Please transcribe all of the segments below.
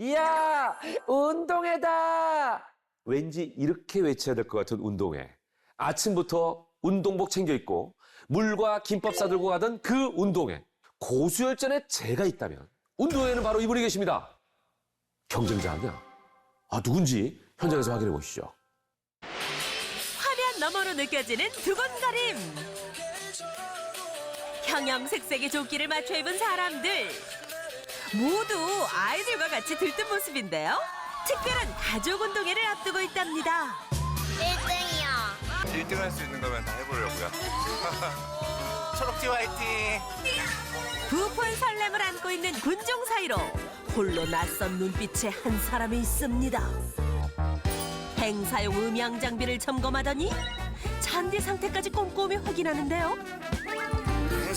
이야, 운동회다! 왠지 이렇게 외쳐야 될 것 같은 운동회. 아침부터 운동복 챙겨 입고 물과 김밥 싸들고 가던 그 운동회. 고수열전에 제가 있다면 운동회는 바로 이분이 계십니다. 경쟁자 아니야? 아, 누군지 현장에서 확인해 보시죠. 화면 너머로 느껴지는 두건거림. 형형색색의 조끼를 맞춰 입은 사람들. 모두 아이들과 같이 들뜬 모습인데요. 특별한 가족 운동회를 앞두고 있답니다. 1등이요. 1등 할 수 있는 거면 다 해보려고요. 초록지 화이팅! 부푼 설렘을 안고 있는 군중 사이로 홀로 낯선 눈빛의 한 사람이 있습니다. 행사용 음향 장비를 점검하더니 잔디 상태까지 꼼꼼히 확인하는데요.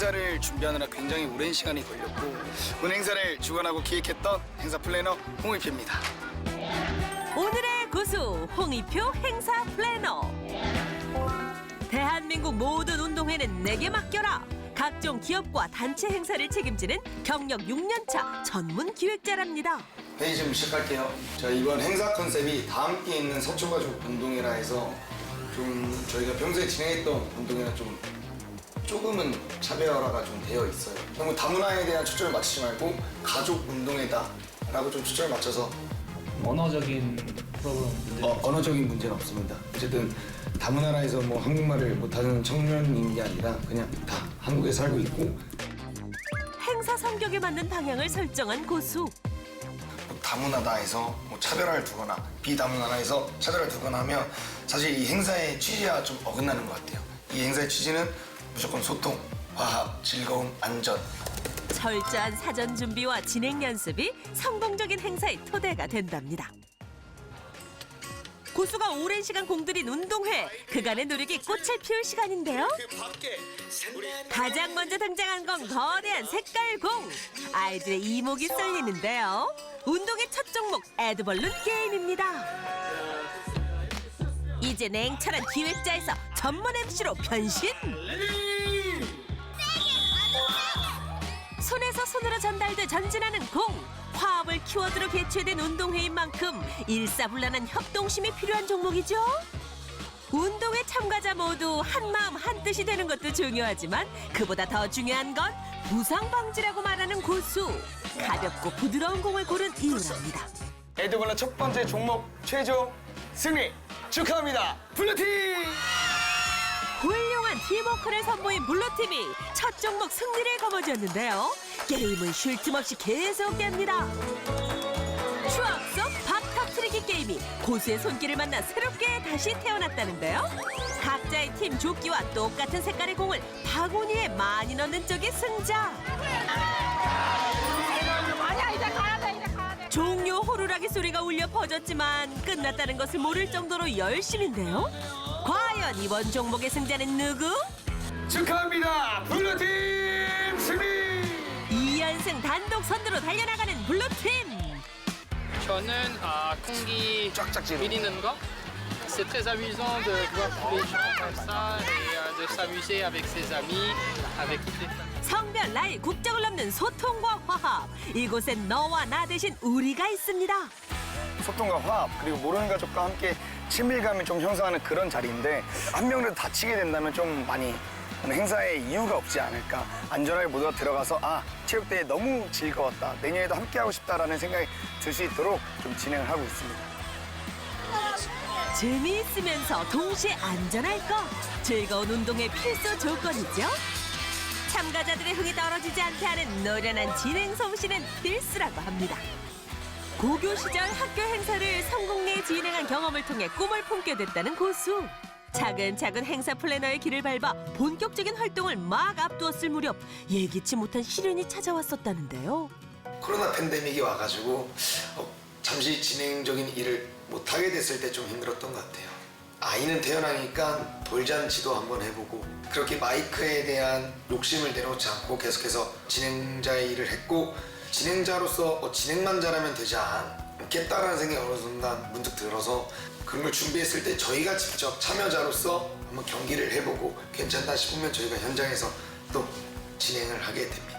행사를 준비하느라 굉장히 오랜 시간이 걸렸고 오늘 행사를 주관하고 기획했던 행사 플래너 홍일표입니다. 오늘의 고수 홍의표 행사 플래너. 대한민국 모든 운동회는 내게 맡겨라. 각종 기업과 단체 행사를 책임지는 경력 6년차 전문 기획자랍니다. 회의 좀 시작할게요. 자 이번 행사 컨셉이 다 함께 있는 서초가족 운동회라 해서 좀 저희가 평소에 진행했던 운동회랑 좀 조금은 차별화가 좀 되어 있어요. 너무 다문화에 대한 초점을 맞추지 말고 가족 운동회다라고 좀 초점을 맞춰서 언어적인 프로그램 어, 언어적인 문제는 없습니다. 어쨌든 다문화라해서 뭐 한국말을 못하는 청년인 게 아니라 그냥 다 한국에 살고 있고 행사 성격에 맞는 방향을 설정한 고수. 뭐 다문화다 해서 뭐 차별화를 두거나 비다문화라 해서 차별화를 두거나 하면 사실 이 행사의 취지와 좀 어긋나는 것 같아요. 이 행사의 취지는 무조건 소통, 화합, 즐거움, 안전. 철저한 사전 준비와 진행 연습이 성공적인 행사의 토대가 된답니다. 고수가 오랜 시간 공들인 운동회 그간의 노력이 꽃을 피울 시간인데요. 가장 먼저 등장한 건 거대한 색깔공. 아이들의 이목이 쏠리는데요. 운동의 첫 종목 에드벌룬 게임입니다. 이제 냉철한 기획자에서 전문 MC로 변신. 손으로 전달돼 전진하는 공. 화합을 키워드로 개최된 운동회인 만큼 일사불란한 협동심이 필요한 종목이죠. 운동회 참가자 모두 한 마음 한 뜻이 되는 것도 중요하지만 그보다 더 중요한 건 부상 방지라고 말하는 고수. 가볍고 부드러운 공을 고른 이유랍니다. 에드벌룬 첫 번째 종목 최종 승리 축하합니다. 블루팀! 훌륭한 팀워크를 선보인 블루팀이 첫 종목 승리를 거머쥐었는데요. 게임은 쉴 틈 없이 계속 됩니다. 추억 속밥 터트리기 게임이 고수의 손길을 만나 새롭게 다시 태어났다는데요. 각자의 팀 조끼와 똑같은 색깔의 공을 바구니에 많이 넣는 쪽이 승자. 종료 호루라기 소리가 울려 퍼졌지만 끝났다는 것을 모를 정도로 열심인데요. 과연 이번 종목의 승자는 누구? 축하합니다. 블루팀 승리! 2연승 단독 선두로 달려나가는 블루팀. 저는 아, 공기 쫙쫙. 미리는 거 C'est très amusant de voir tous les gens comme ça et euh, de s'amuser avec ses amis, avec toutes les familles. 성별, 나이, 국적을 넘는 소통과 화합. 이곳엔 너와 나 대신 우리가 있습니다. 소통과 화합 그리고 모르는 가족과 함께 친밀감을 좀 형성하는 그런 자리인데 한 명이라도 다치게 된다면 좀 많이 행사에 이유가 없지 않을까 안전하게 모두가 들어가서 아 체육대회 너무 즐거웠다 내년에도 함께 하고 싶다라는 생각이 들 수 있도록 좀 진행을 하고 있습니다. 재미있으면서 동시에 안전할 것. 즐거운 운동의 필수 조건이죠. 참가자들의 흥이 떨어지지 않게 하는 노련한 진행 솜씨는 필수라고 합니다. 고교 시절 학교 행사를 성공리에 진행한 경험을 통해 꿈을 품게 됐다는 고수. 차근차근 행사 플래너의 길을 밟아 본격적인 활동을 막 앞두었을 무렵 예기치 못한 시련이 찾아왔었다는데요. 코로나 팬데믹이 와가지고 어, 잠시 진행적인 일을 못하게 됐을 때 좀 힘들었던 것 같아요. 아이는 태어나니까 돌잔치도 한번 해보고 그렇게 마이크에 대한 욕심을 내놓지 않고 계속해서 진행자의 일을 했고 진행자로서 어, 진행만 잘하면 되지 않 겠다라는 생각이 어느 순간 문득 들어서 그런 걸 준비했을 때 저희가 직접 참여자로서 한번 경기를 해보고 괜찮다 싶으면 저희가 현장에서 또 진행을 하게 됩니다.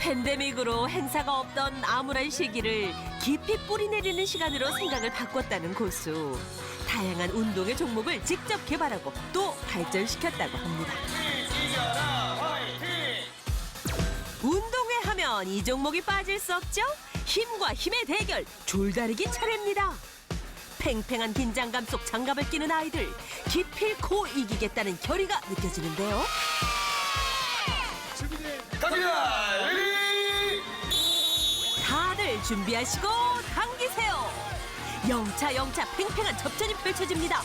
팬데믹으로 행사가 없던 암울한 시기를 깊이 뿌리내리는 시간으로 생각을 바꿨다는 고수. 다양한 운동의 종목을 직접 개발하고 또 발전시켰다고 합니다. 운동회 하면 이 종목이 빠질 수 없죠? 힘과 힘의 대결, 줄다리기 차례입니다. 팽팽한 긴장감 속 장갑을 끼는 아이들, 기필코 이기겠다는 결의가 느껴지는데요. 갑니다. 레디. 다들 준비하시고 당기세요. 영차 영차 팽팽한 접전이 펼쳐집니다.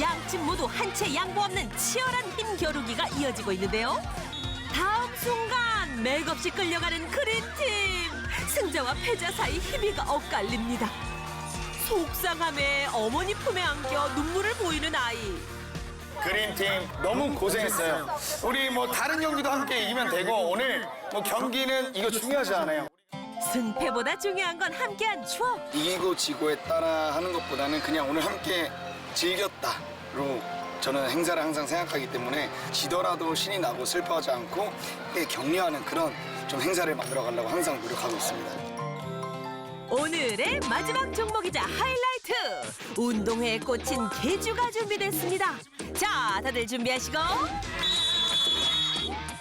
양측 모두 한 채 양보 없는 치열한 힘 겨루기가 이어지고 있는데요. 다음 순간 맥없이 끌려가는 그린팀 승자와 패자 사이 희비가 엇갈립니다. 속상함에 어머니 품에 안겨 눈물을 보이는 아이. 그린팀 너무 고생했어요. 우리 뭐 다른 경기도 함께 이기면 되고 오늘 뭐 경기는 이거 중요하지 않아요. 승패보다 중요한 건 함께한 추억. 이기고 지고에 따라 하는 것보다는 그냥 오늘 함께 즐겼다로 저는 행사를 항상 생각하기 때문에 지더라도 신이 나고 슬퍼하지 않고 함께 격려하는 그런 좀 행사를 만들어 가려고 항상 노력하고 있습니다. 오늘의 마지막 종목이자 하이라이트. 운동회에 꽂힌 개주가 준비됐습니다. 자 다들 준비하시고.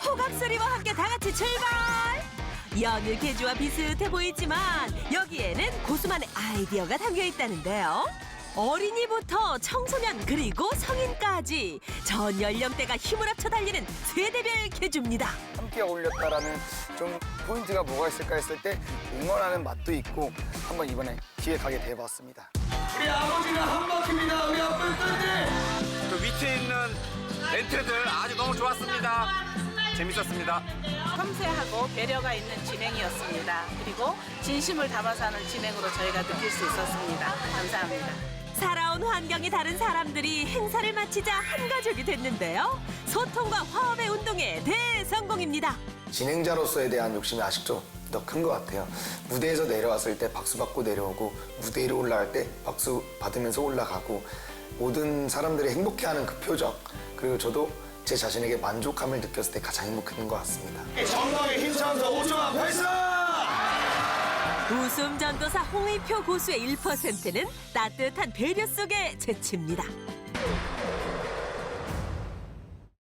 호각 소리와 함께 다 같이 출발! 연일 개주와 비슷해 보이지만 여기에는 고수만의 아이디어가 담겨 있다는데요 어린이부터 청소년 그리고 성인까지 전 연령대가 힘을 합쳐 달리는 세대별 개주입니다 함께 어울렸다라는 좀 포인트가 뭐가 있을까 했을 때 응원하는 맛도 있고 한번 이번에 기획하게 돼봤습니다. 우리 아버지는 한 바퀴입니다. 우리 아빠는 딴데. 그 밑에 있는 멘트들 아주 너무 좋았습니다. 재밌었습니다. 섬세하고 배려가 있는 진행이었습니다. 그리고 진심을 담아서 하는 진행으로 저희가 느낄 수 있었습니다. 감사합니다. 살아온 환경이 다른 사람들이 행사를 마치자 한 가족이 됐는데요. 소통과 화합의 운동의 대성공입니다. 진행자로서에 대한 욕심이 아직도 더 큰 것 같아요. 무대에서 내려왔을 때 박수 받고 내려오고 무대 위로 올라갈 때 박수 받으면서 올라가고 모든 사람들이 행복해하는 그 표정 그리고 저도 제 자신에게 만족감을 느꼈을 때 가장 행복했던 것 같습니다. 정강에 힘차면서 5초만 발사! 웃음 전도사 홍의표 고수의 1%는 따뜻한 배려 속에 제칩니다.